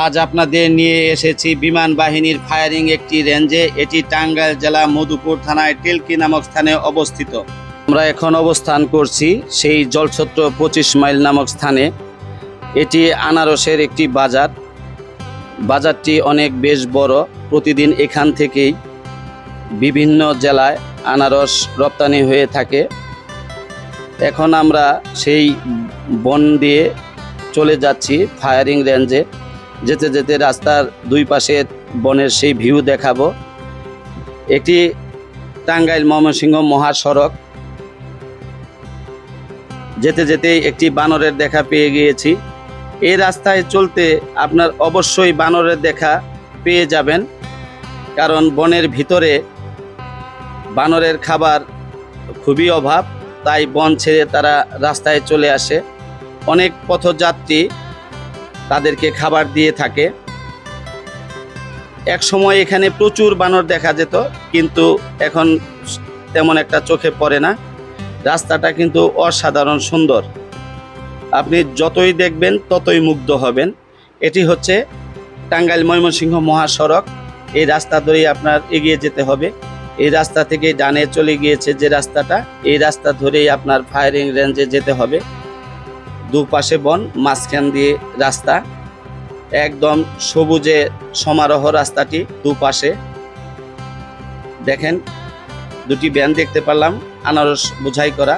আজ আপনাদের নিয়ে এসেছি বিমান বাহিনীর ফায়ারিং একটি রেঞ্জে এটি টাঙ্গাইল জেলা মধুপুর থানায় টেলকি নামক স্থানে অবস্থিত। আমরা এখন অবস্থান করছি সেই জলছত্র পঁচিশ মাইল নামক স্থানে। এটি আনারসের একটি বাজার। বাজারটি অনেক বেশ বড়। প্রতিদিন এখান থেকেই বিভিন্ন জেলায় আনারস রপ্তানি হয়ে থাকে। এখন আমরা সেই বন দিয়ে চলে যাচ্ছি ফায়ারিং রেঞ্জে যেতে যেতে রাস্তার দুই পাশে বনের সেই ভিউ দেখাবো। এটি টাঙ্গাইল ময়মনসিংহ মহাসড়ক। যেতে যেতে একটি বানরের দেখা পেয়ে গিয়েছি। এই রাস্তায় চলতে আপনার অবশ্যই বানরের দেখা পেয়ে যাবেন। কারণ বনের ভিতরে বানরের খাবার খুবই অভাব, তাই বন ছেড়ে তারা রাস্তায় চলে আসে। অনেক পথযাত্রী তাদেরকে খাবার দিয়ে থাকে। এক সময় এখানে প্রচুর বানর দেখা যেত, কিন্তু এখন তেমন একটা চোখে পড়ে না। রাস্তাটা কিন্তু অসাধারণ সুন্দর। আপনি যতই দেখবেন, ততই মুগ্ধ হবেন। এটি হচ্ছে টাঙ্গাইল ময়মনসিংহ মহাসড়ক। এই রাস্তা ধরেই আপনার এগিয়ে যেতে হবে। এই রাস্তা থেকে ডানে চলে গিয়েছে যে রাস্তাটা, এই রাস্তা ধরেই আপনার ফায়ারিং রেঞ্জে যেতে হবে। দুপাশে বন, মাঝখান দিয়ে রাস্তা। একদম সবুজে সমারোহ রাস্তাটি দুপাশে। দেখেন, দুটি ব্যান দেখতে পারলাম আনারস বোঝাই করা।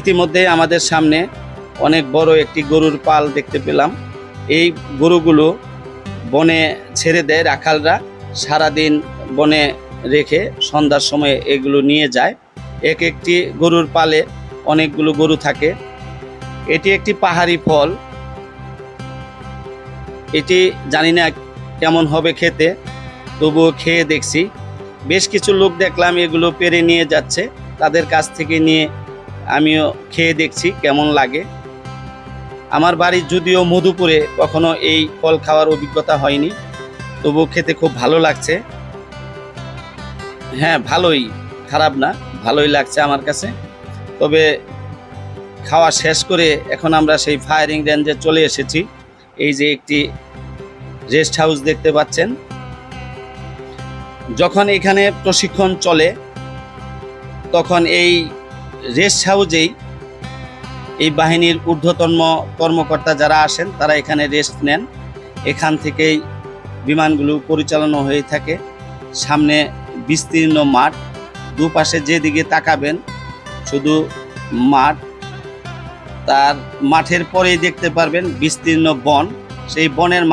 ইতিমধ্যে আমাদের সামনে অনেক বড় একটি গরুর পাল দেখতে পেলাম। এই গরুগুলো বনে ছেড়ে দেয় রাখালরা, সারাদিন বনে রেখে সন্ধ্যার সময় এগুলো নিয়ে যায়। এক একটি গরুর পালে অনেকগুলো গরু থাকে। এটি একটি পাহাড়ি ফল। এটি জানি না কেমন হবে খেতে, তবুও খেয়ে দেখছি। বেশ কিছু লোক দেখলাম এগুলো পেরে নিয়ে যাচ্ছে, তাদের কাছ থেকে নিয়ে আমিও খেয়ে দেখছি কেমন লাগে। আমার বাড়ি যদিও মধুপুরে, কখনো এই ফল খাওয়ার অভিজ্ঞতা হয়নি, তবুও খেতে খুব ভালো লাগছে। হ্যাঁ ভালোই, খারাপ না, ভালোই লাগছে আমার কাছে। তবে খাওয়া শেষ করে এখন আমরা সেই ফায়ারিং রেঞ্জে চলে এসেছি। এই যে একটি রেস্ট হাউস দেখতে পাচ্ছেন। যখন এখানে প্রশিক্ষণ চলে, তখন এই রেস্ট হাউসেই এই বাহিনীর ঊর্ধ্বতন কর্মকর্তা যারা আসেন, তারা এখানে রেস্ট নেন। এখান থেকেই বিমানগুলো পরিচালনা হয়ে থাকে। সামনে বিস্তীর্ণ মাঠ, দুপাশে যেদিকে তাকাবেন, শুধু মাঠ তার মাঠের পরেই দেখতে পারবেন বিস্তীর্ণ বন। সেই বনের